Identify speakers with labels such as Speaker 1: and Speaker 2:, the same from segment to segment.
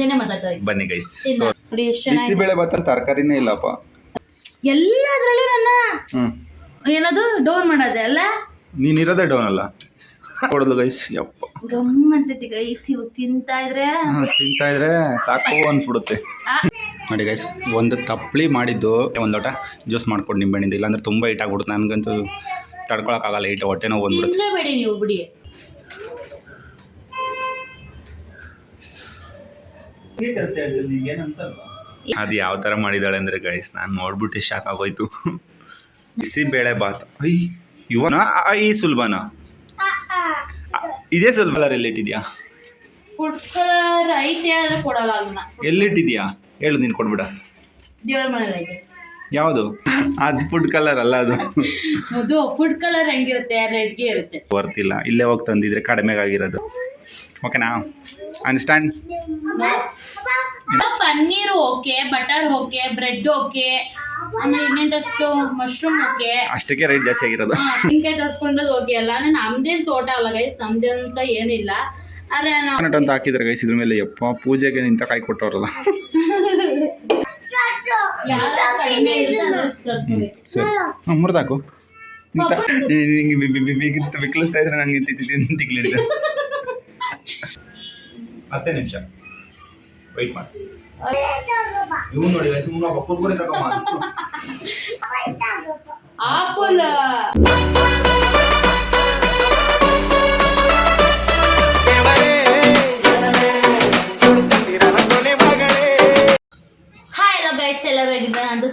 Speaker 1: ಬನ್ನಿ ಗೈಸ್
Speaker 2: ತಿನ್ನು. ನೋಡಿ ಎಷ್ಟು ಚೆನ್ನಾಗಿ
Speaker 1: ಬಿಸಿಬೇಳೆ ಭಾತಲ್ಲಿ ತರಕಾರಿನೇ ಇಲ್ಲಪ್ಪ.
Speaker 2: ಎಲ್ಲದ್ರಲ್ಲೂ ನನ್ನ
Speaker 1: ಹ್ಮ್.
Speaker 2: ಏನದು? ಡೌನ್ ಮಾಡೋದೆ ಅಲ್ಲ?
Speaker 1: ನೀನಿರೋದೇ ಡೌನ್ ಅಲ್ಲ. ಕೊಡಲು ಗೈಸ್ ಯಪ್ಪ.
Speaker 2: ಗಮ್ ಅಂತೈತಿ ಗೈಸ್ ಇವಾಗ ತಿಂತಾ ಇದ್ರೆ.
Speaker 1: ಹ್ಮ್, ತಿಂತಾ ಇದ್ರೆ ಸಾಕು ಅನ್ಸ್ಬಿಡುತ್ತೆ.
Speaker 2: ಆ,
Speaker 1: ನೋಡಿ ಗೈಸ್ ಒಂದು ತಪ್ಪಲಿ ಮಾಡಿದ್ದು ಒಂದು ಲೋಟ ಜ್ಯೂಸ್ ಮಾಡ್ಕೊಂಡು ನಿಂಬೆಣ್ಣಿಂದ ಇಲ್ಲಾಂದ್ರೆ ತುಂಬಾ ಹೀಟ್ ಆಗ್ಬಿಡುತ್ತೆ. ನನಗಂತೂ ತಡ್ಕೊಳಕ್ಕಾಗಲ್ಲ ಹೀಟ್ ಹೊಟ್ಟೆ ನೋವು ಬಂದ್ಬಿಡುತ್ತೆ.
Speaker 2: ತಿನ್ಲೇಬೇಡಿ ನೀವು ಬಿಡಿ.
Speaker 1: ಅದು ಯಾವ ಥರ ಮಾಡಿದಾಳೆ ಅಂದರೆ ಗೈಸ್ ನಾನು ನೋಡ್ಬಿಟ್ಟು ಶಾಕ್ ಆಗೋಯ್ತು. ಬಿಸಿ ಬೇಳೆ ಬಾತ್. ಅಯ್ಯ ಇವನ? ಈ ಸುಲಭನ? ಇದೇ ಸುಲಭ ಕಲರ್ ಎಲ್ಲಿಟ್ಟಿದ್ಯಾ
Speaker 2: ಫುಡ್ ಕಲರ್ ಐತೆ ಆದ್ರೆ ಕೊಡಲ್ಲ ಅದನ್ನ.
Speaker 1: ಎಲ್ಲಿಟ್ಟಿದ್ಯಾ? ಹೇಳು ನೀನು ಕೊಡ್ಬಿಡ.
Speaker 2: ದೇವ್ರ ಮನೇಲಿ ಐತೆ.
Speaker 1: ಯಾವುದು? ಅದು ಫುಡ್ ಕಲರ್ ಅಲ್ಲ ಅದು.
Speaker 2: ಅದು ಫುಡ್ ಕಲರ್ ಹೆಂಗಿರುತ್ತೆ? ರೆಡ್ಗೆ ಇರುತ್ತೆ.
Speaker 1: ಬರ್ತಿಲ್ಲ ಇಲ್ಲೇ ಹೋಗಿ ತಂದಿದ್ರೆ ಕಡಿಮೆಗಾಗಿರೋದು. ಓಕೆನಾ understand
Speaker 2: paneer okay butter okay bread okay ಆಮೇಲೆ ಇನ್ನೆಂದಷ್ಟು ಮಶ್ರೂಮ್ ಓಕೆ
Speaker 1: ಅಷ್ಟಕ್ಕೆ ರೇಟ್ ಜಾಸ್ತಿ ಆಗಿರೋದು
Speaker 2: ಹಿಂಗೆ ತರ್ಸ್ಕೊಂಡದ್ದು ಓಕೆ ಅಲ್ಲ ನಾನು ನಮ್ದೇನು ತೋಟ ಅಲ್ಲ ಗೈಸ್ ನಮ್ದೇ ಅಂತ ಏನಿಲ್ಲ ಆದ್ರೆ ನಾವು
Speaker 1: ಅಂತ ಹಾಕಿದ್ರೆ ಗೈಸ್ ಇದ್ರ ಮೇಲೆ ಯಪ್ಪ ಪೂಜೆಗೆ ಇಂಥ ಕಾಯಿ ಕೊಟ್ಟವ್ರಲ್ಲ. ಸರಿ ಮುರಿದಾಕು ಇಂಥ ಬಿಕ್ಲಿಸ್ತಾ ಇದ್ರೆ ನಂಗೆ ತಿಕ್ಲಿಡಿದೆ ಹತ್ತೇ ನಿಮಿಷ. ವೆಯ್ಟ್ ಮಾಡಿ. ಇವ್ ನೋಡಿ ಸುಮ್ಮನೆ ಕುರ್ಕುರೆ ತಗೊಂಬ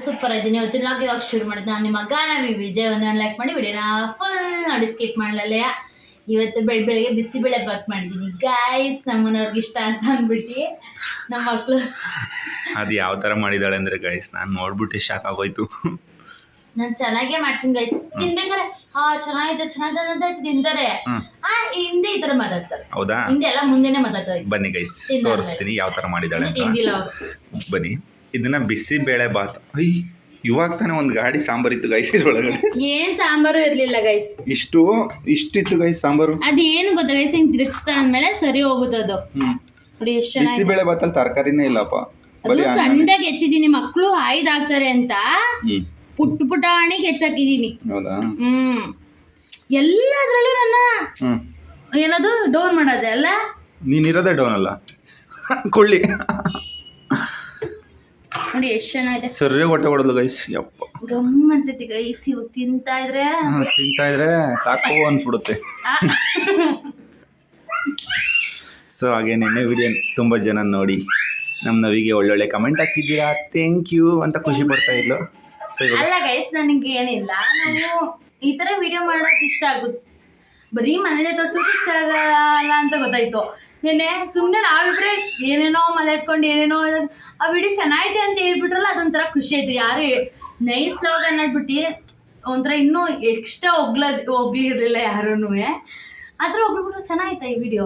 Speaker 2: ಸೂಪರ್ ಇದ್ದೀನಿ ಇವತ್ತಿನ ಲಾಗ್ ಇವಾಗ ಶುರು ಮಾಡಿದ್ದೆ ನಾನು ನಿಮ್ಮ ಗಾನ ವಿಜಯ್ ಒಂದು ಲೈಕ್ ಮಾಡಿ ವಿಡಿಯೋನ ಫುಲ್ ನೋಡಿ ಸ್ಕಿಪ್ ಮಾಡಲಲ್ಲ ಇವತ್ತು ಬೆಳಿಗ್ಗೆ ಬೆಳಗ್ಗೆ ಬಿಸಿಬೇಳೆ ಬಾತ್ ಮಾಡಿದ್ದೀನಿ ಗೈಸ್ ನಮ್ಮನವ್ರಿಗೆ ಇಷ್ಟ ಅಂತ ಅಂದ್ಬಿಟ್ಟು ನಮ್ಮ ಮಕ್ಕಳು
Speaker 1: ಅದು ಯಾವ ತರ ಮಾಡಿದಾಳೆ ಅಂದ್ರೆ ಗೈಸ್ ನಾನು ನೋಡ್ಬಿಟ್ಟು ಶಾಕ್ ಆಗೋಯ್ತು.
Speaker 2: ನಾನು ಚೆನ್ನಾಗೇ ಮಾಡ್ತೀನಿ ಗೈಸ್ ತಿನ್ಬೇಕಾರೆ ಹಾ ಚೆನ್ನಾಗಿದೆ ಚೆನ್ನಾಗಿದೆ ಅಂತ ತಿಂತಾರೆ. ಆ ಹಿಂದೆ ಈ ತರ ಮಾತಾಡ್ತಾರೆ.
Speaker 1: ಹೌದಾ?
Speaker 2: ಹಿಂದೆ ಎಲ್ಲ ಮುಂದೆನೆ ಮಾತಾಡ್ತಾರೆ.
Speaker 1: ಬನ್ನಿ ಗೈಸ್ ತೋರಿಸ್ತೀನಿ ಯಾವ ತರ ಮಾಡಿದಾಳೆ ಅಂತ.
Speaker 2: ತಿಂದಿಲ್ಲ
Speaker 1: ಬನ್ನಿ ಇದನ್ನ ಬಿಸಿ ಬೇಳೆ ಬಾತ್. ಐ ಇವಾಗ ತಾನೇ ಒಂದು ಗಾಡಿ ಸಾಂಬಾರ್ ಇತ್ತು ಗೈಸ್ ಒಳಗಡೆ
Speaker 2: ಏನ್ ಸಾಂಬಾರು ಇರ್ಲಿಲ್ಲ ಗೈಸ್
Speaker 1: ಇಷ್ಟು ಇಷ್ಟಿತ್ತು ಗೈಸ್ ಸಾಂಬಾರು.
Speaker 2: ಅದೇನು ಗೊತ್ತಾ ಗೈಸ್ ಹಿಂಗ್ ತಿರುಗಿಸ್ತಾ ಅಂದ್ಮೇಲೆ ಸರಿ ಹೋಗುತ್ತೆ ಅದು.
Speaker 1: ಹ್ಮ್.
Speaker 2: ನೋಡಿ ಎಷ್ಟು
Speaker 1: ಬಿಸಿ
Speaker 2: ಚೆನ್ನಾಗಿ
Speaker 1: ಬೇಳೆ ಅಲ್ಲಿ ತರಕಾರಿನೇ ಇಲ್ಲಪ್ಪ.
Speaker 2: ಅದು
Speaker 1: ಬರೀ ಅನ್ನ
Speaker 2: ಸಣ್ಣಗೆ ಹೆಚ್ಚಿದೀನಿ ಮಕ್ಕಳು ಹಾಕ್ತಾರೆ ಅಂತ
Speaker 1: ಪುಟ್ಟ
Speaker 2: ಪುಟ್ಟ ಪುಟಾಣಿಗೆ ಹೆಚ್ಚಾಕಿದೀನಿ.
Speaker 1: ಹೌದಾ?
Speaker 2: ಹ್ಮ್. ಎಲ್ಲದ್ರಲ್ಲೂ ನನ್ನ
Speaker 1: ಹ್ಮ್.
Speaker 2: ಏನದು? ಡೌನ್ ಮಾಡೋದೆ ಅಲ್ಲ?
Speaker 1: ನೀನಿರೋದೇ ಡೌನ್ ಅಲ್ಲ. ಕೊಳ್ಳಿ.
Speaker 2: ನೋಡಿ ಎಷ್ಟು ಚೆನ್ನಾಗಿದೆ
Speaker 1: ಸರಿ ಹೊಟ್ಟೆ ಹೊಡೆದ್ಲು ಗೈಸ್ ಯಪ್ಪ.
Speaker 2: ಗಮ್ ಅಂತೈತಿ ಗೈಸ್ ಇವು ತಿಂತಾ ಇದ್ರೆ
Speaker 1: ತಿಂತ ಇದ್ರೆ ಸಾಕು ಅನ್ಸ್ಬಿಡುತ್ತೆ. ಸೊ ಹಾಗೆ ನಿನ್ನೆ ವಿಡಿಯೋ ತುಂಬ ಜನ ನೋಡಿ. ನಮ್ಮ ನವಿಗೆ ಒಳ್ಳೊಳ್ಳೆ ಕಮೆಂಟ್ ಹಾಕಿದ್ದೀರಾ? ಥ್ಯಾಂಕ್ ಯು ಅಂತ ಖುಷಿ ಪಡ್ತಾ ಇದ್ಲು. ಸೊ ಇವಾಗ
Speaker 2: ಅಲ್ಲ ಗೈಸ್ ನನಗೆ ಏನಿಲ್ಲ. ನಾವು ಈ ತರ ವಿಡಿಯೋ ಮಾಡೋಕೆ ಇಷ್ಟ ಆಗುತ್ತೆ. ಬರೀ ಮನೇಲೆ ತೋರ್ಸೋಕೆ ಇಷ್ಟ ಆಗಲ್ಲ ಅಂತ ಗೊತ್ತಾಯ್ತು. ನಿನ್ನೆ ಸುಮ್ಮನೆ ನಾವಿಬ್ರೆ ಏನೇನೋ ಮಾತಾಡ್ಕೊಂಡು ಏನೇನೋ ಆ ವಿಡಿಯೋ ಚೆನ್ನಾಗಿದೆ ಅಂತ ಹೇಳ್ಬಿಟ್ರಲ್ಲ ಅದೊಂಥರ ಖುಷಿ ಆಯ್ತು. ಯಾರು ನೈಸ್ ಲಾಗ್ ಅನ್ನೋದ್ಬಿಟ್ಟು ಒಂಥರ ಇನ್ನೂ ಎಕ್ಸ್ಟ್ರಾ ಒಗ್ಲ ಒಗ್ಲಿರಲಿಲ್ಲ ಯಾರೂ ಆದ್ರೆ ಹೋಗ್ಬಿಟ್ರು ಚೆನ್ನಾಗಿತ್ತ ಈ ವಿಡಿಯೋ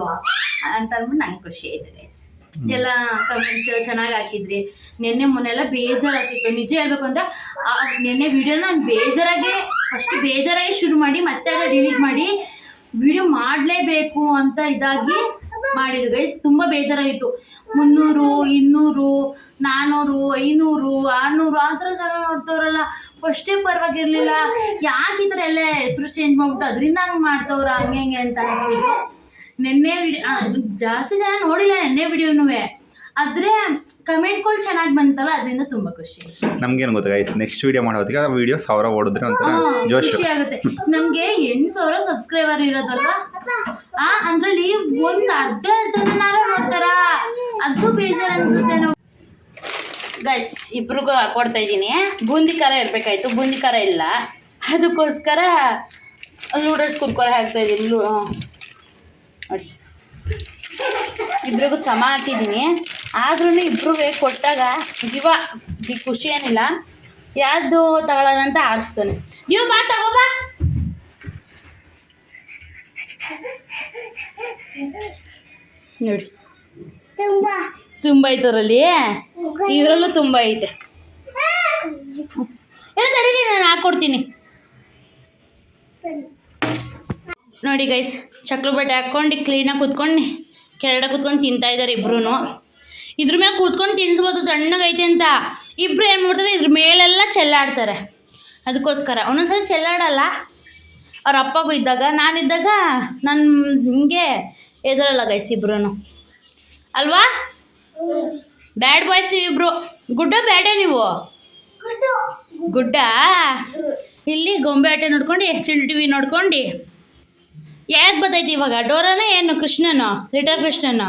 Speaker 2: ಅಂತ ಅಂದ್ಬಿಟ್ಟು ನಂಗೆ ಖುಷಿ ಆಯ್ತು ಗೈಸ್ ಎಲ್ಲ ಕಮೆಂಟ್ಸ್ ಚೆನ್ನಾಗಿ ಹಾಕಿದ್ರಿ. ನಿನ್ನೆ ಮೊನ್ನೆಲ್ಲ ಬೇಜಾರಾಗ್ತಿತ್ತು. ನಿಜ ಹೇಳ್ಬೇಕು ಅಂದ್ರೆ ಆ ನಿನ್ನೆ ವಿಡಿಯೋನ ನಾನು ಬೇಜಾರಾಗೆ ಫಸ್ಟ್ ಬೇಜಾರಾಗಿ ಶುರು ಮಾಡಿ ಮತ್ತೆ ಡಿಲೀಟ್ ಮಾಡಿ ವಿಡಿಯೋ ಮಾಡಲೇಬೇಕು ಅಂತ ಇದಾಗಿ ಮಾಡಿದ್ದು. ಗೈಸ್ ತುಂಬ ಬೇಜಾರಾಗಿತ್ತು. ಮುನ್ನೂರು, ಇನ್ನೂರು, ನಾನೂರು, ಐನೂರು, ಆರ್ನೂರು, ಆ ಥರ ಜನ ನೋಡ್ತವ್ರಲ್ಲ. ಫಸ್ಟೇ ಪರವಾಗಿರ್ಲಿಲ್ಲ. ಯಾಕೆ ಈ ಥರ ಎಲ್ಲ ಹೆಸರು ಚೇಂಜ್ ಮಾಡ್ಬಿಟ್ಟು ಅದರಿಂದ ಹಂಗೆ ಮಾಡ್ತವ್ರ, ಹಂಗೆ ಹಂಗೆ ಅಂತ ನಿನ್ನೆ ವಿಡಿಯೋ ಜಾಸ್ತಿ ಜನ ನೋಡಿಲ್ಲ ನಿನ್ನೆ ವಿಡಿಯೋನು ಆದ್ರೆ ಕಮೆಂಟ್ಗಳು ಚೆನ್ನಾಗಿ ಬಂತಲ್ಲ ಅದರಿಂದ ತುಂಬಾ ಖುಷಿ.
Speaker 1: ನಮ್ಗೇನು ಗೊತ್ತಾ ಗೈಸ್ ನೆಕ್ಸ್ಟ್ ವಿಡಿಯೋ ಮಾಡೋದಕ್ಕೆ ಆ ವಿಡಿಯೋ ಸಾವಿರ ಓಡಿದ್ರೆ
Speaker 2: ಅಂತ
Speaker 1: ಜೋಶ್.
Speaker 2: ಖುಷಿ ಆಗುತ್ತೆ. ನಮ್ಗೆ ಎಂಟು ಸಾವಿರ ಸಬ್ಸ್ಕ್ರೈಬರ್ ಇರೋದಲ್ವಾ? ಆ ಅದ್ರಲ್ಲಿ ಒಂದ್ ಅರ್ಧ ಜನನಾರ ನೋಡ್ತಾರ. ಅದು ಬೇಜಾರ್ ಅನ್ಸುತ್ತೆ ನಾವು ಗೈಸ್ ಇಬ್ರಿಗೂ ಹಾಕೊಡ್ತಾ ಇದ್ದೀನಿ. ಬೂಂದಿ ಖಾರ ಇರಬೇಕಾಯ್ತು ಬೂಂದಿ ಖಾರ ಇಲ್ಲ. ಅದಕ್ಕೋಸ್ಕರ ನೂಡಲ್ಸ್ ಕುರ್ಕುರೆ ಹಾಕ್ತಾ ಇದ್ದೀನಿ. ನೋಡಿ. ಇಬ್ರಿಗೂ ಸಮ ಹಾಕಿದ್ದೀನಿ. ಆದ್ರೂ ಇಬ್ರು ಕೊಟ್ಟಾಗ ಜೀವ ಈ ಖುಷಿ ಏನಿಲ್ಲ. ಯಾವ್ದು ತಗೊಳ್ಳೋಣ ಅಂತ ಆರಿಸ್ತಾನೆ. ನೀವು ಬಾ ತಗೋ ಬಾ. ನೋಡಿ. ತುಂಬ. ಅವರಲ್ಲಿ ಇದರಲ್ಲೂ ತುಂಬ ಐತೆ. ಎಲ್ಲ ತಡೀರಿ ನಾನು ಹಾಕ್ಕೊಡ್ತೀನಿ ನೋಡಿ ಗೈಸ್ ಚಕ್ಲು ಬಟ್ಟೆ ಹಾಕ್ಕೊಂಡು ಕ್ಲೀನಾಗಿ ಕುತ್ಕೊಂಡು ಕೆರಡ ಕುತ್ಕೊಂಡು ತಿಂತಾ ಇದ್ದಾರೆ ಇಬ್ರು ಇದ್ರ ಮೇಲೆ ಕೂತ್ಕೊಂಡು ತಿನ್ಸ್ಬೋದು, ತಣ್ಣಗೈತೆ ಅಂತ. ಇಬ್ರು ಏನು ಮಾಡ್ತಾರೆ, ಇದ್ರ ಮೇಲೆಲ್ಲ ಚೆಲ್ಲಾಡ್ತಾರೆ. ಅದಕ್ಕೋಸ್ಕರ. ಒಂದೊಂದ್ಸಲ ಚೆಲ್ಲಾಡಲ್ಲ. ಅವ್ರ ಅಪ್ಪಗೂ ಇದ್ದಾಗ, ನಾನಿದ್ದಾಗ ನನ್ನ ಹಿಂಗೆ ಎದುರಲ್ಲ ಗೈಸ್ ಇಬ್ರು ಅಲ್ವಾ? ಬ್ಯಾಡ್ ಬಾಯ್ಸ್ ಇಬ್ರು ಗುಡ್ಡ ಬ್ಯಾಡ ನೀವು? ಗುಡ್ಡ? ಇಲ್ಲಿ ಗೊಂಬೆ ಆಟ ನೋಡ್ಕೊಂಡು ಚಿಂಡು ಟಿ ವಿ ನೋಡ್ಕೊಂಡು. ಯಾಕೆ ಬತ್ತೈತಿ ಇವಾಗ? ಡೋರನ, ಏನು, ಕೃಷ್ಣನು? ಲಿಟರ್ ಕೃಷ್ಣನ?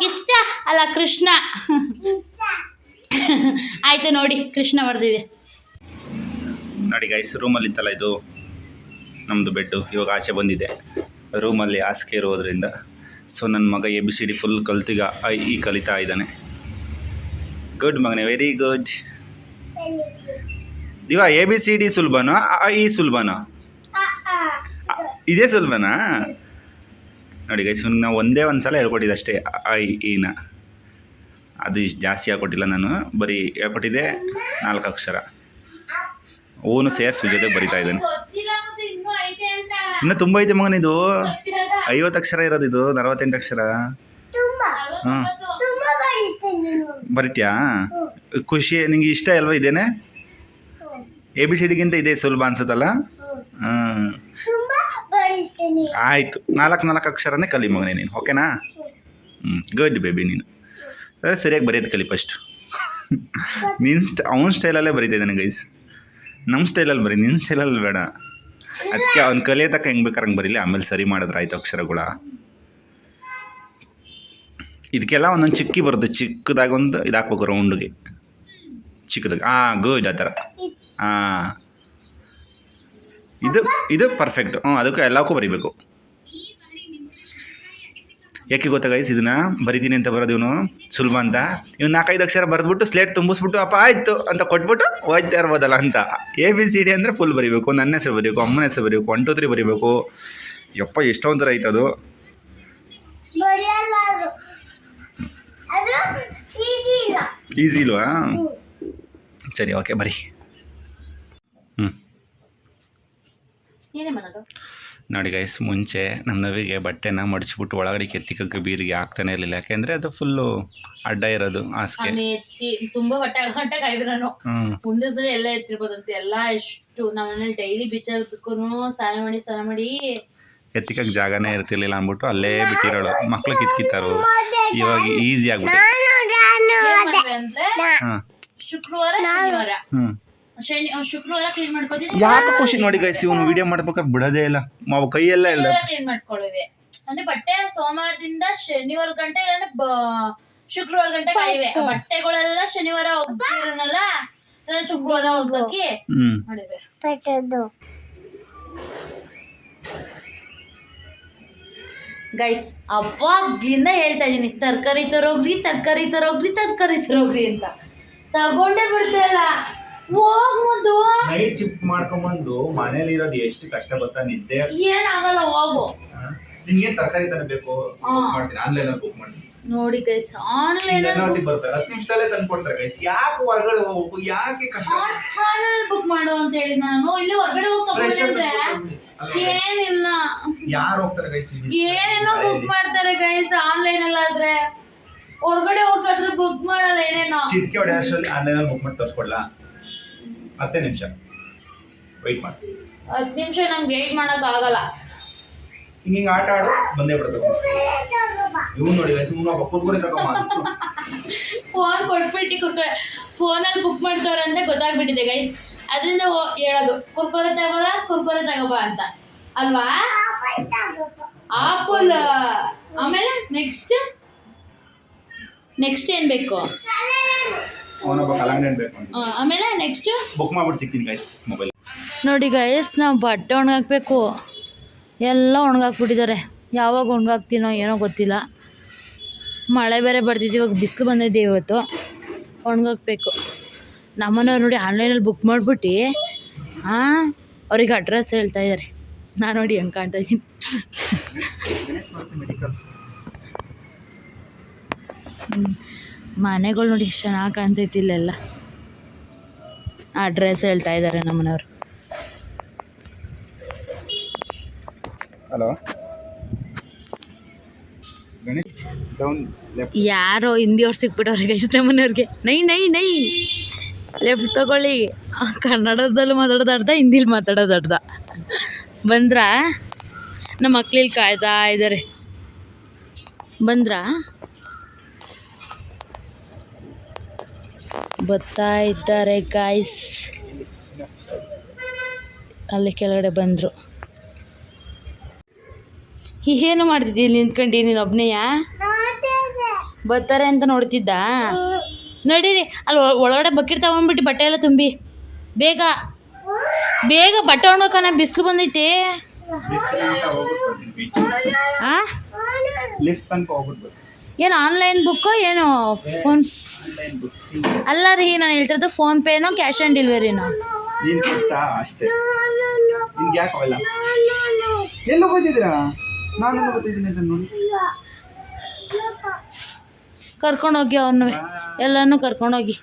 Speaker 2: ಕಿಷ್ಟ ಅಲ್ಲ ಕೃಷ್ಣ. ಆಯ್ತು ನೋಡಿ ಕೃಷ್ಣ ಬರ್ದಿದೆ.
Speaker 1: ನೋಡಿ ಗೈಸ್ ರೂಮಲ್ಲಿ ಇತ್ತಲ್ಲ ಇದು? ನಮ್ಮದು ಬೆಡ್ಡು ಇವಾಗ ಆಚೆ ಬಂದಿದೆ. ರೂಮಲ್ಲಿ ಹಾಸಿಗೆ ಇರೋದ್ರಿಂದ. ಸೊ ನನ್ನ ಮಗ A B C D full ಕಲ್ತಿಗ ಐ ಈ ಕಲಿತಾ ಇದ್ದಾನೆ. ಗುಡ್ ಮಗನೇ ವೆರಿ ಗುಡ್ ದಿವ ಎ ಬಿ ಸಿ ಡಿ ಸುಲಭನಾ? ಐ ಈ ಸುಲಭನಾ? ಇದೇ ಸುಲಭನಾ? ನೋಡಿ ಗೈಸ್ ನಾವು ಒಂದೇ ಒಂದು ಸಲ ಹೇಳ್ಕೊಟ್ಟಿದ್ದೆ ಅಷ್ಟೇ ಐ ಈನ ಅದು ಇಷ್ಟು ಜಾಸ್ತಿ ಹಾಕ್ಕೊಟ್ಟಿಲ್ಲ ನಾನು ಬರೀ ಹೇಳ್ಕೊಟ್ಟಿದ್ದೆ ನಾಲ್ಕು ಅಕ್ಷರ. ಓನು ಸೇರ್ಸ್ ಜೊತೆ ಬರಿತಾ ಇದ್ದಾನೆ. ಇನ್ನೂ ತುಂಬ ಐತೆ ಮಗನ ಇದು. ಐವತ್ತು ಅಕ್ಷರ ಇರೋದು ಇದು ನಲವತ್ತೆಂಟು ಅಕ್ಷರ. ಹಾಂ. ಬರಿತ್ಯಾ? ಖುಷಿ ನಿಂಗೆ ಇಷ್ಟ ಅಲ್ವಾ ಇದೇನೆ? ಎ ಬಿ ಸಿ ಡಿಗಿಂತ ಇದೆ ಸುಲಭ ಅನ್ಸುತ್ತಲ್ಲ? ಹಾಂ ಆಯಿತು. ನಾಲ್ಕು ನಾಲ್ಕು ಅಕ್ಷರನೇ ಕಲಿ ಮಗನೇ ನೀನು. ಓಕೆನಾ ಹ್ಞೂ ಗುಡ್ ಬೇಬಿ ನೀನು. ಅದೇ ಸರಿಯಾಗಿ ಬರೆಯೋದು ಕಲಿ ಫಸ್ಟ್ ನಿನ್ನ ಸ್ಟ ಅವನ ಸ್ಟೈಲಲ್ಲೇ ಬರೀತಾ ಇದ್ದಾನೆ ಗೈಸ್ ನಮ್ಮ ಸ್ಟೈಲಲ್ಲಿ ಬರೀ ನಿನ್ನ ಸ್ಟೈಲಲ್ಲಿ ಬೇಡ. ಅದಕ್ಕೆ ಅವ್ನು ಕಲಿಯೋ ತಕ್ಕ ಹೆಂಗೆ ಬೇಕಾರೆ ಹಂಗೆ ಬರೀಲಿ. ಆಮೇಲೆ ಸರಿ ಮಾಡಿದ್ರೆ ಆಯ್ತು ಅಕ್ಷರಗಳ. ಇದಕ್ಕೆಲ್ಲ ಒಂದೊಂದು ಚಿಕ್ಕಿ ಬರುತ್ತೆ. ಚಿಕ್ಕದಾಗ ಒಂದು ಹಾಕ್ಬೇಕು ರೌಂಡ್ಗೆ ಚಿಕ್ಕದಾಗ. ಹಾಂ ಗುಡ್ ಆ ಥರ. ಹಾಂ ಇದು ಇದು ಪರ್ಫೆಕ್ಟ್ ಹ್ಞೂ ಅದಕ್ಕೆ ಎಲ್ಲಕ್ಕೂ ಬರೀಬೇಕು. ಯಾಕೆ ಗೊತ್ತಾ ಗೈಸ್ ಇದನ್ನ ಬರಿತೀನಿ ಅಂತ ಬರೋದು ಇವನು. ಸುಲಭ ಅಂತ. ಇವ್ನು ನಾಲ್ಕೈದು ಅಕ್ಷರ ಬರೆದ್ಬಿಟ್ಟು ಸ್ಲೇಟ್ ತುಂಬಿಸ್ಬಿಟ್ಟು ಅಪ್ಪ ಆಯಿತು ಅಂತ ಕೊಟ್ಬಿಟ್ಟು ಓದ್ತಾ ಇರ್ಬೋದಲ್ಲ ಅಂತ. ಎ ಬಿ ಸಿ ಡಿ ಅಂದರೆ ಫುಲ್ ಬರಿಬೇಕು. ನನ್ನ ಹೆಸರು ಬರೀಬೇಕು ಅಮ್ಮನ ಹೆಸರು ಬರೀಬೇಕು ಒನ್ ಟು ತ್ರೀ ಬರೀಬೇಕು. ಯಪ್ಪ ಎಷ್ಟೊಂಥರ ಐತೆ ಅದು. ಈಸಿ ಇಲ್ವಾ? ಸರಿ ಓಕೆ ಬರೀ.
Speaker 2: ಏನೇ
Speaker 1: ನೋಡಿ ಗೈಸ್ ಮುಂಚೆ ನಮ್ಮ ನವಿಗೆ ಬಟ್ಟೆನ ಮಡಿಸ್ಬಿಟ್ಟು ಒಳಗಡೆ ಕೆತ್ತಿಕಕ್ಕೆ ಬೀರಿಗೆ ಹಾಕ್ತಾನೆ ಇರಲಿಲ್ಲ. ಯಾಕೆಂದ್ರೆ ಅದು ಫುಲ್ಲು ಅಡ್ಡ ಇರೋದು ಹಾಸಿಗೆ.
Speaker 2: ತುಂಬಾ ಬಟ್ಟೆ ಗಂಟೆ ಕಾಯ್ಬಿರೋನು ಮುಂದೆ ಸಲ ಎಲ್ಲ ಎತ್ತಿರ್ಬೋದಂತೆ. ಎಲ್ಲ ಎಷ್ಟು ಮನೇಲಿ ಡೈಲಿ ಬಿಚ್ಚಾಕ್ಬೇಕು ಸ್ನಾನ ಮಾಡಿ ಸ್ನಾನ ಮಾಡಿ.
Speaker 1: ಎತ್ತಿಕಕ್ಕೆ ಜಾಗನೇ ಇರ್ತಿರ್ಲಿಲ್ಲ ಅಂದ್ಬಿಟ್ಟು ಅಲ್ಲೇ ಬಿಟ್ಟಿರೋಳು. ಮಕ್ಳು ಕಿತ್ಕಿತ್ತಾರು ಇವಾಗ ಈಸಿ ಆಗ್ಬಿಟ್ಟು.
Speaker 2: ಶುಕ್ರವಾರ ಶನಿವಾರ.
Speaker 1: ಹ್ಞೂ
Speaker 2: ಶನಿ ಶುಕ್ರವಾರ ಕ್ಲೀನ್ ಮಾಡ್ಕೋತೀನಿ
Speaker 1: ಯಾಕೆ ಖುಷಿ ನೋಡಿ ಗೈಸ್ ಇವನು ವಿಡಿಯೋ ಮಾಡ್ಬೇಕಾದ್ರೆ ಬಿಡೋದೇ ಇಲ್ಲ. ಮಾವು ಕೈಯೆಲ್ಲ ಇಲ್ಲ.
Speaker 2: ಕ್ಲೀನ್ ಮಾಡ್ಕೊಳ್ಳುವೆ. ಅಂದ್ರೆ ಬಟ್ಟೆ ಸೋಮವಾರದಿಂದ ಶನಿವಾರ ಗಂಟೆ ಇಲ್ಲಾಂದ್ರೆ ಶುಕ್ರವಾರ ಗಂಟೆ ಕಾಯಿವೆ. ಬಟ್ಟೆಗಳೆಲ್ಲ ಶನಿವಾರ ಒಗ್ದಿರೋನಲ್ಲ ಶುಕ್ರವಾರ ಒಗ್ದಕ್ಕೆ ಮಾಡಿವೆ. ಗೈಸ್ ಅವಾಗ್ಲಿಂದ ಹೇಳ್ತಾ ಇದೀನಿ ತರಕಾರಿ ತರೋಗ್ರಿ ತರಕಾರಿ ತರೋಗ್ರಿ ತರಕಾರಿ ತರೋಗ್ರಿ ಅಂತ. ತಗೊಂಡೇ ಬಿಡ್ತಿಲ್ಲ ಹೋಗ್ ಮುದ್ದು
Speaker 1: ನೈಟ್ ಶಿಫ್ಟ್ ಮಾಡ್ಕೊಂಡ್ಬಂದು ಮನೇಲಿ ಇರೋದು ಎಷ್ಟು ಕಷ್ಟ ಗೊತ್ತಾ ನಿದ್ದೆ?
Speaker 2: ಏನಾಗಲ್ಲ ಹೋಗು.
Speaker 1: ನಿನ್ಗೆ ತರಕಾರಿ ತರಬೇಕು
Speaker 2: ಹಾ.
Speaker 1: ಮಾಡ್ತೀನಿ ಆನ್ಲೈನ್ ಅಲ್ಲಿ ಬುಕ್ ಮಾಡ್ತೀನಿ
Speaker 2: ನೋಡಿ ಗೈಸ್ ಆನ್ಲೈನ್
Speaker 1: ಹೊತ್ತಿಗೆ ಬರ್ತಾರೆ ಹತ್ತು ನಿಮಿಷದಲ್ಲೇ ತಂದು ಕೊಡ್ತಾರೆ ಗೈಸ್ ಯಾಕೆ ಹೊರಗಡೆ ಹೋಗ್ಬೇಕು? ಯಾಕೆ ಕಷ್ಟ?
Speaker 2: ಆನ್ಲೈನ್ ಬುಕ್ ಮಾಡು ಅಂತ ಹೇಳಿ ನಾನು. ಇಲ್ಲಿ ಹೊರಗಡೆ ಹೋಗ್ತಾರೆ
Speaker 1: Fresh ಆಗಿ
Speaker 2: ತಗೊಂಡ್ರೆ ಏನಿಲ್ಲ.
Speaker 1: ಯಾರು ಹೋಗ್ತಾರೆ ಗೈಸ್
Speaker 2: ಏನೇನೋ ಬುಕ್ ಮಾಡ್ತಾರೆ ಗೈಸ್ ಆನ್ಲೈನ್ ಅಲ್ಲಾದ್ರೆ ಹೊರಗಡೆ ಹೋಗಾದ್ರೆ ಬುಕ್ ಮಾಡಲ್ಲ ಏನೇನೋ.
Speaker 1: ಚಿಟ್ಕೆ ಹೊಡೆ ಅಷ್ಟರಲ್ಲಿ ಆನ್ಲೈನ್ ಅಲ್ಲಿ ಬುಕ್ ಮಾಡಿ ತೋರಿಸ್ಕೊಡ್ಲಾ? ಹತ್ತೇ ನಿಮಿಷ. ವೆಯ್ಟ್ ಮಾಡಿ.
Speaker 2: ಹತ್ತು ನಿಮಿಷ ನಂಗೆ ವೇಟ್ ಮಾಡೋಕೆ ಆಗಲ್ಲ.
Speaker 1: ಹಿಂಗೆ ಹಿಂಗೆ ಆಟ ಆಡು ಬಂದೇ ಬಿಡ್ಬೇಕು ಇವ್ ನೋಡಿ ವಯಸ್ಸು ಅಪ್ಪ ಕುರ್ಕುರೆ ತಗೊಂಬ
Speaker 2: ಫೋನ್ ಕೊಟ್ಬಿಟ್ಟು ಕುರ್ಕುರೆ ಫೋನಲ್ಲಿ ಬುಕ್ ಮಾಡ್ತವ್ರೆ ಅಂತ ಗೊತ್ತಾಗ್ಬಿಟ್ಟಿದೆ ಗೈಸ್ ಅದರಿಂದ ಹೇಳೋದು. ಕುರ್ಕುರೆ ತಗೋರ ಕುರ್ಕುರೆ ತಗೋಬ ಅಂತ. ಅಲ್ವಾ? ಆಪಲ್ ಆಮೇಲೆ ನೆಕ್ಸ್ಟ್ ನೆಕ್ಸ್ಟ್ ಏನ್ ಬೇಕು?
Speaker 1: ಅವನೊಬ್ಬ ಕಲಂಗಡಿ ಹಣ್ಣು ಬೇಕು ಅಂತ
Speaker 2: ಆಮೇಲೆ ನೆಕ್ಸ್ಟ್
Speaker 1: ಬುಕ್ ಮಾಡ್ಬಿಟ್ಟು ಸಿಗ್ತೀನಿ ಗೈಸ್ ಮೊಬೈಲ್
Speaker 2: ನೋಡಿ ಗೈಸ್ ನಾವು ಬಟ್ಟೆ ಒಣಗಾಕ್ಬೇಕು. ಎಲ್ಲ ಒಣಗಾಕ್ಬಿಟ್ಟಿದ್ದಾರೆ. ಯಾವಾಗ ಒಣಗಾಕ್ತೀನೋ ಏನೋ ಗೊತ್ತಿಲ್ಲ. ಮಳೆ ಬೇರೆ ಬರ್ತಿದ್ದೀವಿ ಇವಾಗ ಬಿಸಿಲು ಬಂದಿದೆ ಇವತ್ತು. ಒಣಗಾಕ್ಬೇಕು. ನಮ್ಮನೆಯವ್ರು ನೋಡಿ ಆನ್ಲೈನಲ್ಲಿ ಬುಕ್ ಮಾಡಿಬಿಟ್ಟು ಹಾಂ ಅವ್ರಿಗೆ ಅಡ್ರೆಸ್ ಹೇಳ್ತಾ ಇದ್ದಾರೆ. ನಾನು ನೋಡಿ ಹೆಂಗೆ ಕಾಣ್ತಾ ಇದ್ದೀನಿ. ಮನೆಗಳು ನೋಡಿ ಎಷ್ಟು ಚೆನ್ನಾಗಿ ಕಾಣ್ತೈತಿ ಇಲ್ಲೆಲ್ಲ. ಅಡ್ರೆಸ್ ಹೇಳ್ತಾ ಇದ್ದಾರೆ ನಮ್ಮನೆಯವ್ರು
Speaker 1: ಹಲೋ
Speaker 2: ಯಾರೋ ಹಿಂದಿ ಅವ್ರು ಸಿಕ್ಬಿಟ್ಟವ್ರಿಗೆ ಗೈಸ್ ನಮ್ಮನೆಯವ್ರಿಗೆ ನೈ ನೈ ನೈ. ಲೆಫ್ಟ್ ತಗೊಳ್ಳಿ. ಕನ್ನಡದಲ್ಲೂ ಮಾತಾಡೋದು ಅರ್ಧ ಹಿಂದಿಲಿ ಮಾತಾಡೋದು ಅರ್ಧ. ಬಂದ್ರಾ? ನಮ್ಮ ಮಕ್ಳಲ್ಲಿ ಕಾಯ್ತಾ ಇದ್ದಾರೆ ಬಂದ್ರಾ? ಬರ್ತಾ ಇದ್ದಾರೆ ಗಾಯ್ಸ್ ಅಲ್ಲಿ ಕೆಳಗಡೆ ಬಂದರು. ಏನು ಮಾಡ್ತಿದ್ದೀವಿ ನಿಂತ್ಕೊಂಡು ನೀನು ಒಬ್ಬನೆಯಾ ಬರ್ತಾರೆ ಅಂತ ನೋಡ್ತಿದ್ದ? ನೋಡಿರಿ. ಅಲ್ಲಿ ಒಳ- ಒಳಗಡೆ ಬಕೆಟ್ ತಗೊಂಡ್ಬಿಟ್ಟು ಬಟ್ಟೆ ಎಲ್ಲ ತುಂಬಿ. ಬೇಗ. ಬೇಗ ಬಟ್ಟೆ ಒಣಗೋಕನ ಬಿಸಿಲು ಬಂದೈತೆ. ಹಾಂ
Speaker 1: ಲಿಫ್ಟ್ ತನಕ ಹೋಗ್ಬಿಟ್ಟು
Speaker 2: ಏನು ಆನ್ಲೈನ್ ಬುಕ್ಕು ಏನು ಫೋನ್ ಅಲ್ಲ ರೀ ನಾನು ಹೇಳ್ತಿರೋದು ಫೋನ್ ಪೇನೋ ಕ್ಯಾಶ್ ಆನ್ ಡೆಲಿವರಿನೋ
Speaker 1: ನೀನು ಕೊಡ್ತಾ ಅಷ್ಟೇ. ನಿಮ್ಗೆ ಯಾಕೆ ಅವೆಲ್ಲ? ಎಲ್ಲ ಹೋಗಿದ್ದೀರಾ? ನಾನು ಗೊತ್ತಿದ್ದೀನಿ ಅಂತ ನೋಡಿ.
Speaker 2: ಕರ್ಕೊಂಡೋಗಿ ಅವನು ಎಲ್ಲನೂ ಕರ್ಕೊಂಡೋಗಿ.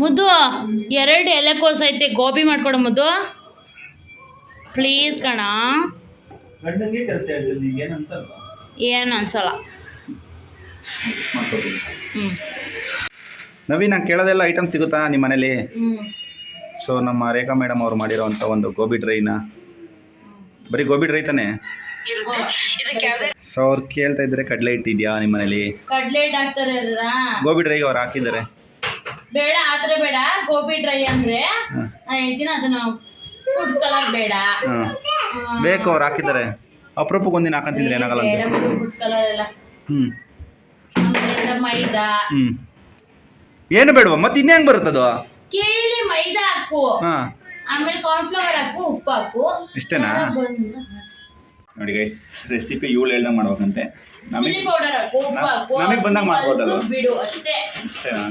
Speaker 2: ಮುದ್ದು ಎರಡು ಎಲೆಕೋಸು ಐತೆ ಗೋಬಿ ಮಾಡ್ಕೊಡು ಮುದ್ದು. ಪ್ಲೀಸ್ ಕಣ.
Speaker 1: ಏನು
Speaker 2: ಅನ್ಸಲ್ಲ. ಹ್ಞೂ
Speaker 1: ನವೀನ್ ನಾನು ಕೇಳೋದೆಲ್ಲ ಐಟಮ್ ಸಿಗುತ್ತಾ ನಿಮ್ಮ ಮನೇಲಿ? ಸೊ ನಮ್ಮ ರೇಖಾ ಮೇಡಮ್ ಅವ್ರು ಮಾಡಿರೋವಂಥ ಒಂದು ಗೋಬಿ ಡ್ರೈನ ಬರೀ ಗೋಬಿ ಡ್ರೈ ತಾನೆ? ಸೊ ಅವ್ರು ಕೇಳ್ತಾ ಇದ್ದಾರೆ ಕಡಲೆ ಇಟ್ಟಿದ್ಯಾ ನಿಮ್ಮ ಮನೇಲಿ? ಗೋಬಿ ಡ್ರೈಗೆ ಅವ್ರು ಹಾಕಿದ್ದಾರೆ.
Speaker 2: ಬೇಡ ಆ ಥರ ಬೇಡ. ಗೋಬಿ ಡ್ರೈ ಅಂದ್ರೆ ನಾನು ಹೇಳ್ತೀನಿ ಅದನ್ನು ಫುಡ್ ಕಲರ್ ಬೇಡ.
Speaker 1: ಬೇಕು ಅವ್ರು ಹಾಕಿದ್ದಾರೆ. ಅಪರೂಪಕ್ಕೆ ಒಂದಿನ ಹಾಕಂತಿದ್ರೆ ಏನಾಗಲ್ಲ
Speaker 2: ಬೇಡ
Speaker 1: ಅಂತ
Speaker 2: ಫುಡ್ ಕಲರ್ ಎಲ್ಲ.
Speaker 1: ಹ್ಞೂ
Speaker 2: ಆಮೇಲೆ ಮೈದಾ.
Speaker 1: ಹ್ಞೂ ಏನು ಬೇಡವಾ? ಮತ್ತೆ ಇನ್ನೇನು ಬರುತ್ತದು
Speaker 2: ಕೇಳಿ ಮೈದಾ ಹಾಕು.
Speaker 1: ಹಾಂ.
Speaker 2: ಆಮೇಲೆ ಕಾರ್ನ್ಫ್ಲವರ್ ಹಾಕು ಉಪ್ಪು ಹಾಕು.
Speaker 1: ಇಷ್ಟೇನಾ?
Speaker 2: ಬಂದು.
Speaker 1: ನೋಡಿ ಗೈಸ್ ರೆಸಿಪಿ ಇವಳು ಹೇಳ್ದಂಗೆ ಮಾಡ್ಬೇಕಂತೆ. ನಮಗೆ
Speaker 2: ಚಿಲ್ಲಿ ಪೌಡರ್ ಹಾಕು ಉಪ್ಪು ಹಾಕು.
Speaker 1: ನಮಿಗ್ ಬಂದಾಗ
Speaker 2: ಮಾಡ್ಬೋದಲ್ಲ? ಬಿಡು ಅಷ್ಟೇ.
Speaker 1: ಇಷ್ಟೇನಾ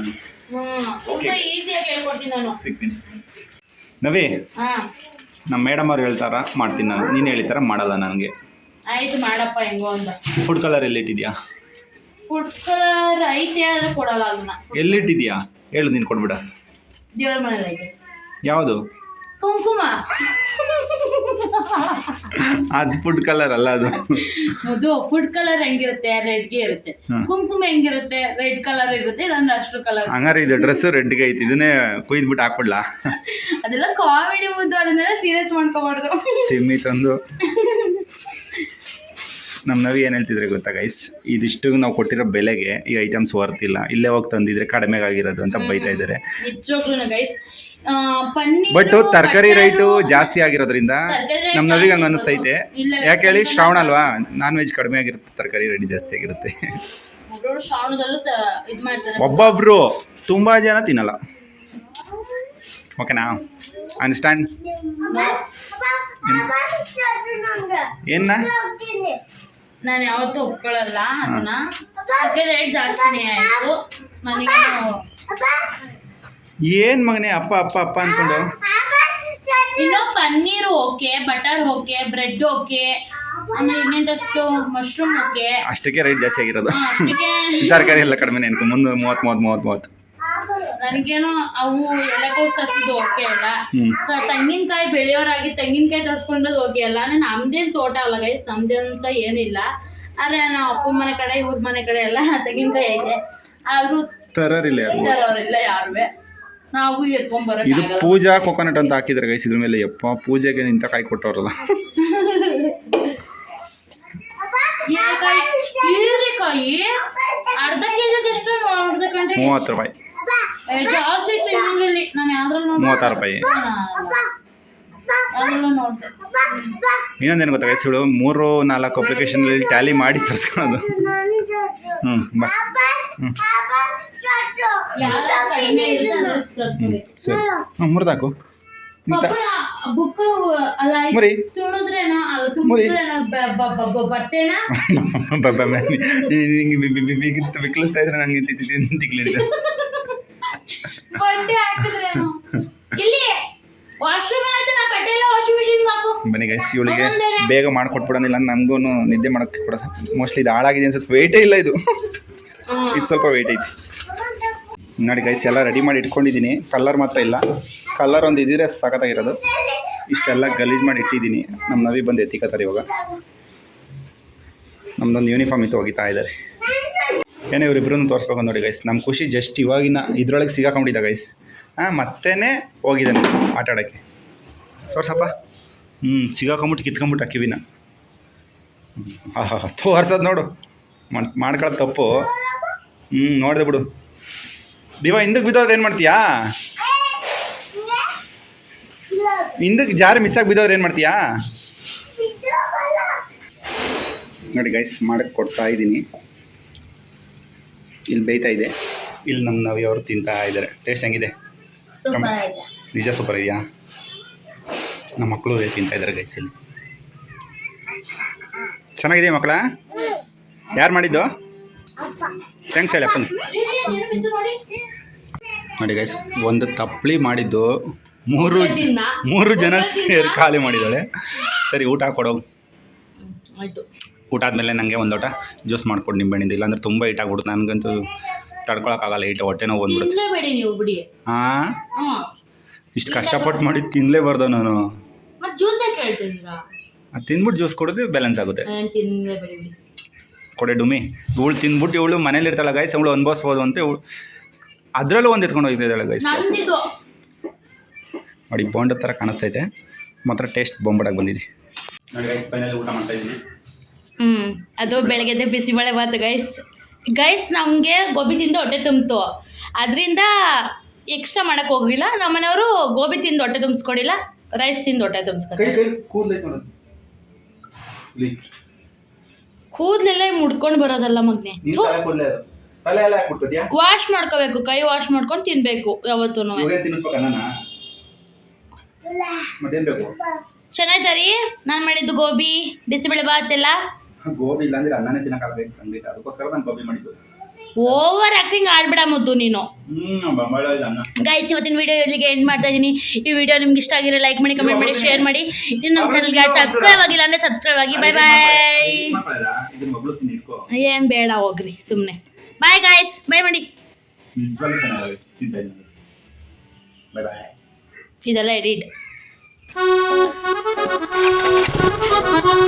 Speaker 2: ನಾನು.
Speaker 1: ಸಿಗ್ತೀನಿ. ನವಿ ನಮ್ಮ ಮೇಡಮ್ ಅವ್ರು ಹೇಳ್ತಾರ ಮಾಡ್ತೀನಿ ನಾನು. ನೀನು ಹೇಳಿತಾರ ಮಾಡಲ್ಲ ನನಗೆ.
Speaker 2: ಆಯ್ತು ಮಾಡಪ್ಪ ಹೆಂಗೋ ಅಂತ.
Speaker 1: ಫುಡ್ ಕಲರ್ ಎಲ್ಲಿಟ್ಟಿದ್ಯಾ?
Speaker 2: ಫುಡ್ ಕಲರ್ ಐತೆ ಆದ್ರೆ ಕೊಡಲ್ಲ ಅದನ್ನ.
Speaker 1: ಎಲ್ಲಿಟ್ಟಿದ್ಯಾ? ಹೇಳು ನೀನು ಕೊಡ್ಬಿಡ.
Speaker 2: ದೇವ್ರ ಮನೇಲಿ ಐತೆ.
Speaker 1: ಯಾವುದು?
Speaker 2: ಕುಂಕುಮ.
Speaker 1: ಅದು ಫುಡ್ ಕಲರ್ ಅಲ್ಲ ಅದು.
Speaker 2: ಅದು ಫುಡ್ ಕಲರ್ ಹೆಂಗಿರುತ್ತೆ? ರೆಡ್ಗೆ ಇರುತ್ತೆ. ಕುಂಕುಮ ಹೆಂಗಿರುತ್ತೆ? ರೆಡ್ ಕಲರ್ ಇರುತ್ತೆ ನನ್ನ ಅಷ್ಟು ಕಲರ್
Speaker 1: ಹಂಗಾರೆ ಇದು ಡ್ರೆಸ್ ರೆಡ್ಗೆ ಐತಿ ಇದನ್ನೇ ಕೊಯ್ದ್ಬಿಟ್ಟು ಹಾಕ್ಬಿಡ್ಲಾ?
Speaker 2: ಅದೆಲ್ಲ ಕಾಮಿಡಿ ಮುದ್ದು ಅದನ್ನೆಲ್ಲ ಸೀರಿಯಸ್ ಮಾಡ್ಕೋಬಾರ್ದು.
Speaker 1: ತಿಮ್ಮಿ ತಂದು. ನಮ್ಮ ನವಿ ಏನು ಹೇಳ್ತಿದ್ರೆ ಗೊತ್ತಾ ಗೈಸ್ ಇದಿಷ್ಟು ನಾವು ಕೊಟ್ಟಿರೋ ಬೆಲೆಗೆ ಈ ಐಟಮ್ಸ್ ವರ್ತಿಲ್ಲ ಇಲ್ಲ. ಹೋಗಿ ತಂದಿದ್ರೆ ಕಡಿಮೆಗಾಗಿರೋದು ಅಂತ ಬೈತಾ ಇದ್ದಾರೆ
Speaker 2: ನಿಜವಾಗ್ಲೂ ಗೈಸ್
Speaker 1: ಬಟ್ ತರಕಾರಿ ರೈಟು ಜಾಸ್ತಿ ಆಗಿರೋದ್ರಿಂದ
Speaker 2: ನಮ್
Speaker 1: ನಮ್ಮ ನವಿಗೆ ಹಂಗೆ ಅನಿಸ್ತೈತೆ ಯಾಕೆ ಹೇಳಿ ಶ್ರಾವಣ ಅಲ್ವಾ? ನಾನ್ ವೆಜ್ ಕಡಿಮೆ ಆಗಿರುತ್ತೆ ತರಕಾರಿ ರೇಟ್ ಜಾಸ್ತಿ ಆಗಿರುತ್ತೆ.
Speaker 2: ಒಬ್ಬೊಬ್ರು
Speaker 1: ತುಂಬಾ ಜನ ತಿನ್ನಲ್ಲ. ಓಕೆನಾ? ಅಂಡರ್ಸ್ಟ್ಯಾಂಡ್ ಏನ?
Speaker 2: ನಾನು ಯಾವತ್ತೂ ಒಪ್ಕೊಳ್ಳಲ್ಲ ಅದನ್ನ. ರೇಟ್ ಜಾಸ್ತಿನೇ ಆಯ್ತು. ನನಗೆ
Speaker 1: ಏನ್ ಮಗನೇ ಅಪ್ಪ ಅಪ್ಪ ಅಪ್ಪ ಅನ್ಕೊಂಡು?
Speaker 2: ಇನ್ನು paneer okay butter okay bread okay ಆಮೇಲೆ ಇನ್ನೆಂತಷ್ಟು ಮಶ್ರೂಮ್ ಓಕೆ.
Speaker 1: ಅಷ್ಟಕ್ಕೆ ರೇಟ್ ಜಾಸ್ತಿ ಆಗಿರೋದು.
Speaker 2: ಅಷ್ಟಕ್ಕೆ.
Speaker 1: ತರಕಾರಿ ಎಲ್ಲ ಕಡಿಮೆ ಅನ್ಕೊ ಮುಂದೆ ಮೂವತ್ತು ಮೂವತ್ತು ಮೂವತ್ತು ಮೂವತ್ತು
Speaker 2: ನನಗೇನೋ ಅವು ಎಲೆಕೋಸ್ ತರಿಸಿದ್ದು ಓಕೆ ಅಲ್ಲ. ತೆಂಗಿನಕಾಯಿ ಬೆಳೆಯೋರಾಗಿ ತೆಂಗಿನಕಾಯಿ ತರಿಸ್ಕೊಂಡದ್ದು ಓಕೆ ಅಲ್ಲ. ನಾನು ನಮ್ದೇನು ತೋಟ ಅಲ್ಲ ಗೈಸ್ ನಮ್ದೇ ಅಂತ ಏನಿಲ್ಲ. ಆದ್ರೆ ನಾವು ಅಪ್ಪ ಮನೆ ಕಡೆ ಇವ್ರ ಮನೆ ಕಡೆ ಎಲ್ಲ ತೆಂಗಿನಕಾಯಿ ಐತೆ. ಆದ್ರೂ
Speaker 1: ತರೋರಿಲ್ಲ ಯಾರು?
Speaker 2: ತರೋರಿಲ್ಲ ಯಾರುವೆ. ನಾವು ಎತ್ಕೊಂಡ್
Speaker 1: ಇದು ಪೂಜಾ ಕೊಕೊನಟ್ ಅಂತ ಹಾಕಿದ್ರೆ ಗೈಸ್ ಇದ್ರ ಮೇಲೆ ಯಪ್ಪ ಪೂಜೆಗೆ ಇಂಥ ಕಾಯಿ ಕೊಟ್ಟವ್ರಲ್ಲ.
Speaker 2: ಹೀರೆಕಾಯಿ ಹೀರೆಕಾಯಿ? ಅರ್ಧ ಕೆಜಿಗೆ ಎಷ್ಟು ನೋಡ್ದೆ ಕಂಡ್ರೆ
Speaker 1: ಮೂವತ್ತು ರೂಪಾಯಿ.
Speaker 2: ಜಾಸ್ತಿ ಇತ್ತು ಇನ್ನೊಂದ್ರಲ್ಲಿ. ನಾನು ಯಾವ್ದ್ರಲ್ಲಿ ನೋಡ್ದೆ?
Speaker 1: ಮೂವತ್ತಾರು ರೂಪಾಯಿ. ಇನ್ನೊಂದೇನು ಗೊತ್ತಾಗ ಸುಳು ಇವಳು ಮೂರು ನಾಲ್ಕು ಅಪ್ಲಿಕೇಶನಲ್ಲಿ ಟ್ಯಾಲಿ ಮಾಡಿ ತರ್ಸ್ಕೊಳೋದು ಹ್ಞೂ ಬಾ. ಹ್ಞೂ. ಸರಿ. ಹ್ಞೂ ಮುರಿದಾಕು. ಮುರಿ.
Speaker 2: ಬ- ಬ-
Speaker 1: ವಿಕ್ಲಿಸ್ತಾ ಇದ್ರೆ ನಂಗೆ ತಿಕ್ಲಿಡಿದೆ
Speaker 2: ಬಟ್ಟೆ ಇಲ್ಲಿ ವಾಶ್ರೂಮ್ ಆಯ್ತು ನಾ ಬಟ್ಟೆ ಎಲ್ಲ ವಾಷಿಂಗ್ ಮಿಷಿನ್ ಹಾಕು.
Speaker 1: ಬನ್ನಿ ಗೈಸ್ ಇವಳಿಗೆ. ಬೇಗ ಮಾಡ್ಕೊಟ್ಬಿಡೋದಿಲ್ಲ ನಮಗೂ ನಿದ್ದೆ ಮಾಡೋಕೆ ಕೊಡೋದು ಮೋಸ್ಟ್ಲಿ ಇದು ಹಾಳಾಗಿದೆ ಅನ್ಸುತ್ತೆ ವೆಯ್ಟೇ ಇಲ್ಲ ಇದು. ಇದು ಸ್ವಲ್ಪ ವೇಟ್ ಐತಿ. ನೋಡಿ ಗೈಸ್ ಎಲ್ಲ ರೆಡಿ ಮಾಡಿ ಇಟ್ಕೊಂಡಿದ್ದೀನಿ ಕಲರ್ ಮಾತ್ರ ಇಲ್ಲ. ಕಲರ್ ಒಂದು ಇದ್ದರೆ ಸಖತ್ತಾಗಿರೋದು ಇಷ್ಟೆಲ್ಲ ಗಲೀಜ್ ಮಾಡಿ ಇಟ್ಟಿದ್ದೀನಿ ನಮ್ಮ ನವಿ ಬಂದು ಎತ್ತಿಕತ್ತಾರೆ ಇವಾಗ. ನಮ್ದೊಂದು ಯೂನಿಫಾರ್ಮ್ ಇತ್ತು ಹೋಗಿತಾ ಇದ್ದಾರೆ ಏನೇ ಇವರಿಬ್ಬರನ್ನು ತೋರಿಸ್ಬೇಕು ನೋಡಿ ಗೈಸ್ ನಮ್ಮ ಖುಷಿ ಜಸ್ಟ್ ಇವಾಗಿನ ಇದ್ರೊಳಗೆ ಸಿಗಾಕೊಂಡಿದ್ದ ಗೈಸ್ ಮತ್ತೇ ಹೋಗಿದ್ದಾನೆ ಆಟ ಆಡೋಕ್ಕೆ ತೋರ್ಸಪ್ಪ. ಹ್ಞೂ ಸಿಗಾಕೊಂಬಿಟ್ಟು ಕಿತ್ಕೊಂಬಿಟ್ಟು ಕಿವಿನ. ಆಹಾ ತೋರ್ಸೋದು ನೋಡು. ಮಾಡ್ ಮಾಡ್ಕೊಳ್ಳೋದು ತಪ್ಪು. ಹ್ಞೂ ನೋಡಿದೆ ಬಿಡು. ದಿವ ಹಿಂದಕ್ಕೆ ಬಿದ್ದವ್ರು ಏನು ಮಾಡ್ತೀಯಾ? ಹಿಂದಕ್ಕೆ ಜಾರಿ ಮಿಸ್ ಆಗಿ ಬಿದ್ದವ್ರು ಏನು ಮಾಡ್ತೀಯಾ? ನೋಡಿ ಗೈಸ್ ಮಾಡಕ್ಕೆ ಕೊಡ್ತಾ ಇದ್ದೀನಿ. ಇಲ್ಲಿ ಬೇಯ್ತಾ ಇದೆ. ಇಲ್ಲಿ ನಮ್ಮ ಯಾರು ತಿಂತಾ ಇದ್ದಾರೆ. ಟೇಸ್ಟ್ ಹೆಂಗಿದೆ? ನಿಜ ಸೂಪರ್ ಇದೆಯಾ ನಮ್ಮ ಮಕ್ಕಳು ತಿಂತಾ ಇದ್ದಾರೆ ಗೈಸ್ ಇಲ್ಲಿ. ಚೆನ್ನಾಗಿದೆ ಮಕ್ಕಳ? ಯಾರು ಮಾಡಿದ್ದು? ಥ್ಯಾಂಕ್ಸ್ ಹೇಳಿ ಅಪ್ಪನ.
Speaker 2: ನೋಡಿ
Speaker 1: ಗೈಸ್ ಒಂದು ತಪ್ಪಲಿ ಮಾಡಿದ್ದು ಮೂರು. ಮೂರು ಜನ ಸೇರಿ ಖಾಲಿ ಮಾಡಿದ್ದಾಳೆ. ಸರಿ ಊಟ ಕೊಡೋ. ಊಟ ಆದಮೇಲೆ ನನಗೆ ಒಂದು ಊಟ ಜ್ಯೂಸ್ ಮಾಡ್ಕೊಂಡು ನಿಂಬೆಹಣ್ಣಿಂದ. ಇಲ್ಲಾಂದ್ರೆ ತುಂಬ ಹೀಟ್ ಆಗ್ಬಿಡುತ್ತೆ. ನನಗಂತೂ ತಡ್ಕೊಳಕ್ಕಾಗಲ್ಲ ಹೀಟ್ ಹೊಟ್ಟೆ ನೋವು ಬಂದ್ಬಿಡುತ್ತೆ.
Speaker 2: ತಿನ್ಲೇಬೇಡಿ ನೀವು ಬಿಡಿ.
Speaker 1: ಹಾಂ?
Speaker 2: ಹ್ಞೂ
Speaker 1: ಇಷ್ಟು ಕಷ್ಟಪಟ್ಟು ಮಾಡಿ ತಿನ್ನಲೇಬಾರ್ದು ನಾನು.
Speaker 2: ಮತ್ತೆ ಜ್ಯೂಸ್ ಕೊಡೋದು ಹೇಳ್ತಿದ್ದೀರಾ
Speaker 1: ಅದು ತಿಂದ್ಬಿಟ್ಟು ಜ್ಯೂಸ್ ಕುಡಿದ್ರೆ ಬ್ಯಾಲೆನ್ಸ್ ಆಗುತ್ತೆ.
Speaker 2: ಏನು ತಿನ್ಲೇಬೇಡಿ ಬಿಡಿ.
Speaker 1: ಕೊಡೆ ಡುಮಿ ಇವಳು ತಿನ್ಬಿಟ್ಟು ಇವಳು ಮನೇಲಿ ಇರ್ತಾಳೆ ಗೈಸ್ ಅವಳು ಅನುಭವಿಸ್ಬೋದು ಅಂತ ಇವಳು ಅದರಲ್ಲೂ ಒಂದು ಎತ್ಕೊಂಡು ಹೋಗ್ತಿದ್ದಾಳೆ ಗೈಸ್
Speaker 2: ನಂದಿದು
Speaker 1: ನೋಡಿ ಬೋಂಡ ಥರ ಕಾಣಿಸ್ತೈತೆ ಮಾತ್ರ ಟೇಸ್ಟ್ ಬೊಂಬಡಾಗಿ ಬಂದಿದೆ. ನೋಡಿ ಗೈಸ್ ಫೈನಲಿ ಊಟ ಮಾಡ್ತಾ ಇದ್ದೀನಿ.
Speaker 2: ಹ್ಞೂ ಅದು ಬೆಳಗ್ಗೆದ್ದೆ ಬಿಸಿಬೇಳೆ ಬಾತು ಗೈಸ್ ಗೈಸ್ ನಮಗೆ ಗೋಬಿ ತಿಂದು ಹೊಟ್ಟೆ ತುಂಬಿತು. ಅದರಿಂದ ಎಕ್ಸ್ಟ್ರಾ ಮಾಡೋಕ್ಕೆ ಹೋಗಿಲ್ಲ ನಮ್ಮನೆಯವರು ಗೋಬಿ ತಿಂದು ಹೊಟ್ಟೆ ತುಂಬಿಸ್ಕೊಡಿಲ್ಲ ರೈಸ್ ತಿಂದು ಹೊಟ್ಟೆ
Speaker 1: ತುಂಬಿಸ್ಕೊಡಿ
Speaker 2: ಕೂದಲೆಲ್ಲ ಮುಡ್ಕೊಂಡು ಬರೋದಲ್ಲ ಮಗ್ನೆ. ವಾಶ್ ಮಾಡ್ಕೋಬೇಕು ಕೈ ವಾಶ್ ಮಾಡ್ಕೊಂಡು ತಿನ್ಬೇಕು ಯಾವತ್ತೂ ರೀ ನಾನು ಮಾಡಿದ್ದು ಗೋಬಿ ಬಿಸಿಬೇಳೆ ಬಾತ್ ಎಲ್ಲ.
Speaker 1: ಗೋಬಿ ಇಲ್ಲಾಂದ್ರೆ ಅನ್ನನೇ ತಿನ್ನಕ್ಕಾಗಲ್ಲ ಗೈಸ್ ಸಂಗೀತ ಅದಕ್ಕೋಸ್ಕರ ನಾನು ಗೋಬಿ ಮಾಡಿದ್ದು.
Speaker 2: ಓವರ್ ಆಕ್ಟಿಂಗ್ ಆಡ್ಬಿಡ ಮುದ್ದು ನೀನು.
Speaker 1: ಇಲ್ಲ
Speaker 2: ಗೈಸ್ ಇವತ್ತಿನ ವಿಡಿಯೋ ಇಲ್ಲಿಗೆ ಎಂಡ್ ಮಾಡ್ತಾ ಇದ್ದೀನಿ ಈ ವಿಡಿಯೋ ನಿಮ್ಗೆ ಇಷ್ಟ ಆಗಿರೋ ಲೈಕ್ ಮಾಡಿ ಕಮೆಂಟ್ ಮಾಡಿ ಶೇರ್ ಮಾಡಿ. ಇನ್ನು ನಮ್ಮ ಚಾನಲ್ಗೆ ಸಬ್ಸ್ಕ್ರೈಬ್ ಆಗಿಲ್ಲ ಅಂದ್ರೆ ಸಬ್ಸ್ಕ್ರೈಬ್ ಆಗಿ ಬೈ ಬಾಯ್ ಏನ್ ಬೇಡ ಹೋಗ್ರಿ ಸುಮ್ಮನೆ ಬಾಯ್ ಗಾಯ್ಸ್ ಬೈ ಮಾಡಿ. ಇದೆಲ್ಲ ಎಡಿಟ್